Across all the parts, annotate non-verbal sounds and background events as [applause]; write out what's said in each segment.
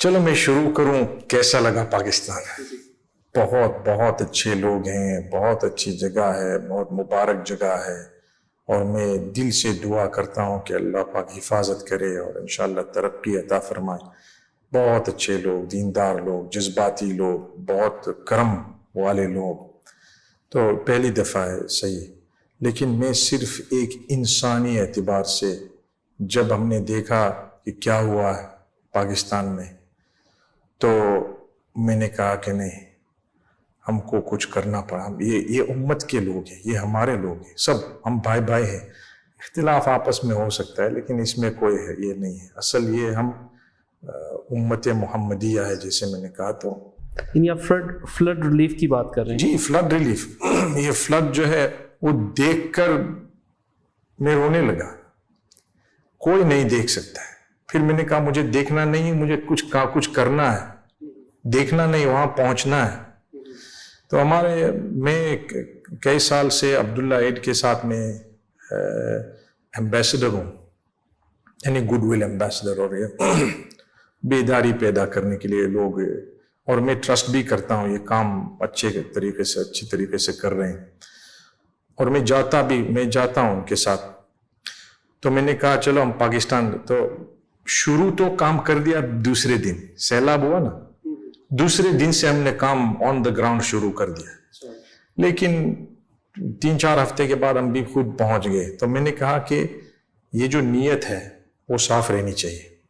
चलो मैं शुरू करूँ, कैसा लगा पाकिस्तान? बहुत बहुत अच्छे लोग हैं, बहुत अच्छी जगह है, बहुत मुबारक जगह है। और मैं दिल से दुआ करता हूँ कि अल्लाह पाक हिफाजत करे और इंशाल्लाह तरक्की अता फरमाए। बहुत अच्छे लोग, दीनदार लोग, जज्बाती लोग, बहुत करम वाले लोग। तो पहली दफ़ा है, सही। लेकिन मैं सिर्फ़ एक इंसानी एतबार से, जब हमने देखा कि क्या हुआ है पाकिस्तान में तो मैंने कहा कि नहीं हमको कुछ करना पड़ा। ये ये उम्मत के लोग हैं ये हमारे लोग हैं। सब हम भाई भाई हैं। इख्तिलाफ आपस में हो सकता है लेकिन इसमें कोई है ये नहीं है। असल ये हम उम्मत मोहम्मदिया है जैसे मैंने कहा तो। आप फ्लड फ्लड रिलीफ की बात कर रहे हैं? जी फ्लड रिलीफ। [clears throat] ये फ्लड जो है वो देखकर मैं रोने लगा। कोई नहीं देख सकता है। फिर मैंने कहा, मुझे देखना नहीं, मुझे कुछ का, कुछ करना है। देखना नहीं, वहाँ पहुँचना है। तो हमारे, मैं कई साल से अब्दुल्ला एड के साथ में एम्बेसडर हूँ। यानी गुडविल एम्बेसडर और ये [clears throat] बेदारी पैदा करने के लिए लोग, और मैं ट्रस्ट भी करता हूँ, ये काम अच्छे तरीके से, अच्छी तरीके से कर रहे हैं। और मैं जाता भी, मैं जाता हूँ उनके साथ। तो मैंने कहा, चलो, हम पाकिस्तान तो शुरू तो काम कर दिया दूसरे दिन, सैलाब हुआ ना। दूसरे दिन से हमने काम ऑन द ग्राउंड शुरू कर दिया। लेकिन तीन चार हफ़्ते के बाद हम भी खुद पहुँच गए। तो मैंने कहा कि ये जो नीयत है, वो साफ़ रहनी चाहिए।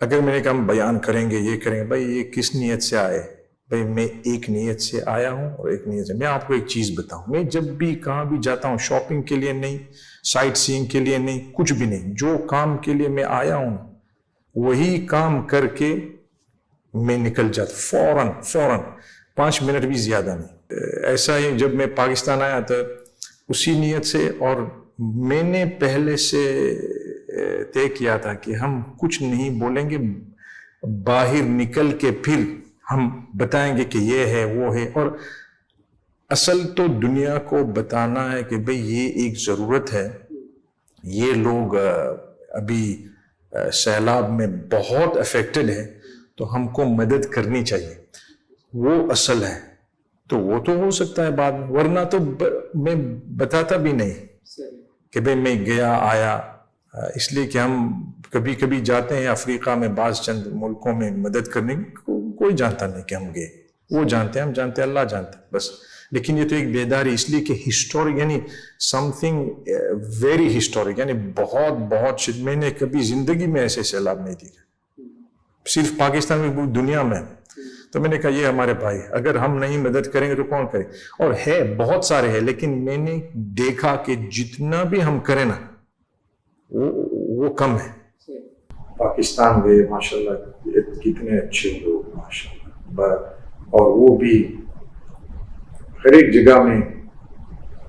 अगर मैंने कहा हम बयान करेंगे, ये करेंगे, भाई ये किस नीयत से आए? भाई मैं एक नीयत से आया हूँ और एक नीयत से मैं आपको एक चीज़ बताऊँ। मैं जब भी कहाँ भी जाता हूँ शॉपिंग के लिए नहीं साइट सीइंग के लिए नहीं, कुछ भी नहीं, जो काम के लिए मैं आया हूँ, वही काम करके मैं निकल जाता, फ़ौरन फ़ौरन, पाँच मिनट भी ज़्यादा नहीं। ऐसा ही जब मैं पाकिस्तान आया था उसी नीयत से और मैंने पहले से तय किया था कि हम कुछ नहीं बोलेंगे, बाहर निकल के फिर हम बताएँगे कि ये है वो है। और असल तो दुनिया को बताना है कि भाई ये एक ज़रूरत है। ये लोग अभी सैलाब में बहुत अफेक्टेड है तो हमको मदद करनी चाहिए। वो असल है तो वो तो हो सकता है बाद में वरना तो ब, मैं बताता भी नहीं कि भाई मैं गया आया। इसलिए कि हम कभी कभी जाते हैं अफ्रीका में बाज चंद मुल्कों में मदद करने कोई जानता नहीं कि हम गए। वो जानते हैं हम जानते हैं अल्लाह जानता है। बस। लेकिन ये तो एक बेदारी इसलिए कि हिस्टोरिक यानी समथिंग वेरी हिस्टोरिक यानी बहुत बहुत मैंने कभी ज़िंदगी में ऐसे सैलाब नहीं देखा। सिर्फ़ पाकिस्तान में पूरी दुनिया में। तो मैंने कहा ये हमारे भाई अगर हम नहीं मदद करेंगे तो कौन करे? और है बहुत सारे हैं लेकिन मैंने देखा कि जितना भी हम करें ना वो वो कम है। पाकिस्तान गए माशाल्लाह कितने अच्छे लोग और वो भी हर एक जगह में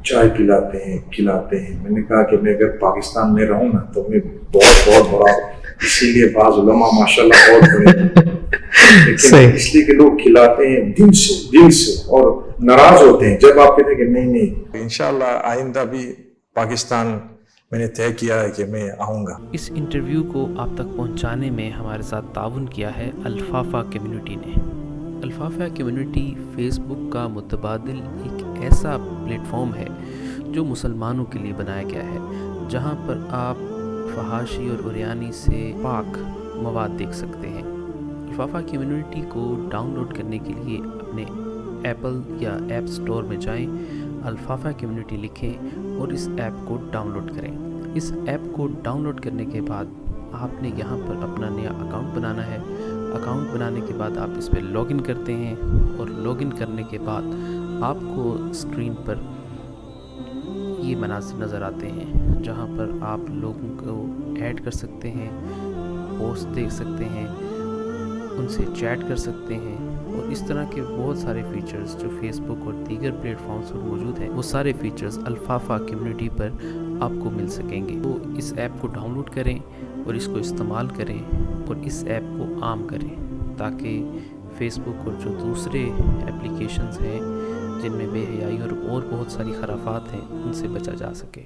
चाय पिलाते हैं खिलाते हैं। मैंने कहा कि मैं अगर पाकिस्तान में रहूँ ना तो मैं बहुत बहुत बड़ा इसीलिए बाज उलमा माशाल्लाह बहुत बड़े लेकिन इसलिए कि लोग खिलाते हैं दिल से दिल से और नाराज़ होते हैं। जब आप कहते हैं कि नहीं नहीं इंशाल्लाह आइंदा भी पाकिस्तान मैंने तय किया है कि मैं आऊँगा। इस इंटरव्यू को आप तक पहुँचाने में हमारे साथ ताउन किया है अल्फाफा कम्युनिटी ने। अल्फाफा कम्युनिटी फेसबुक का मुतबादिल एक ऐसा प्लेटफॉर्म है जो मुसलमानों के लिए बनाया गया है, जहाँ पर आप फहाशी और उरियानी से पाक मवाद देख सकते हैं। अल्फाफा कम्युनिटी को डाउनलोड करने के लिए अपने एप्पल या ऐप स्टोर में जाएँ, अल्फाफा कम्युनिटी लिखें और इस ऐप को डाउनलोड करें। इस ऐप को डाउनलोड करने के बाद आपने यहाँ पर अपना नया अकाउंट बनाना है। अकाउंट बनाने के बाद आप इस पर लॉगिन करते हैं और लॉगिन करने के बाद आपको स्क्रीन पर ये मनासिर नज़र आते हैं, जहाँ पर आप लोगों को ऐड कर सकते हैं, पोस्ट देख सकते हैं, उनसे चैट कर सकते हैं और इस तरह के बहुत सारे फीचर्स जो फेसबुक और दीगर प्लेटफॉर्म्स पर मौजूद हैं, वो सारे फीचर्स अल्फाफा कम्युनिटी पर आपको मिल सकेंगे। तो इस ऐप को डाउनलोड करें और इसको इस्तेमाल करें और इस ऐप को आम करें, ताकि फेसबुक और जो दूसरे एप्लीकेशंस हैं, जिनमें बेहयाई और और बहुत सारी खराफात हैं, उनसे बचा जा सके।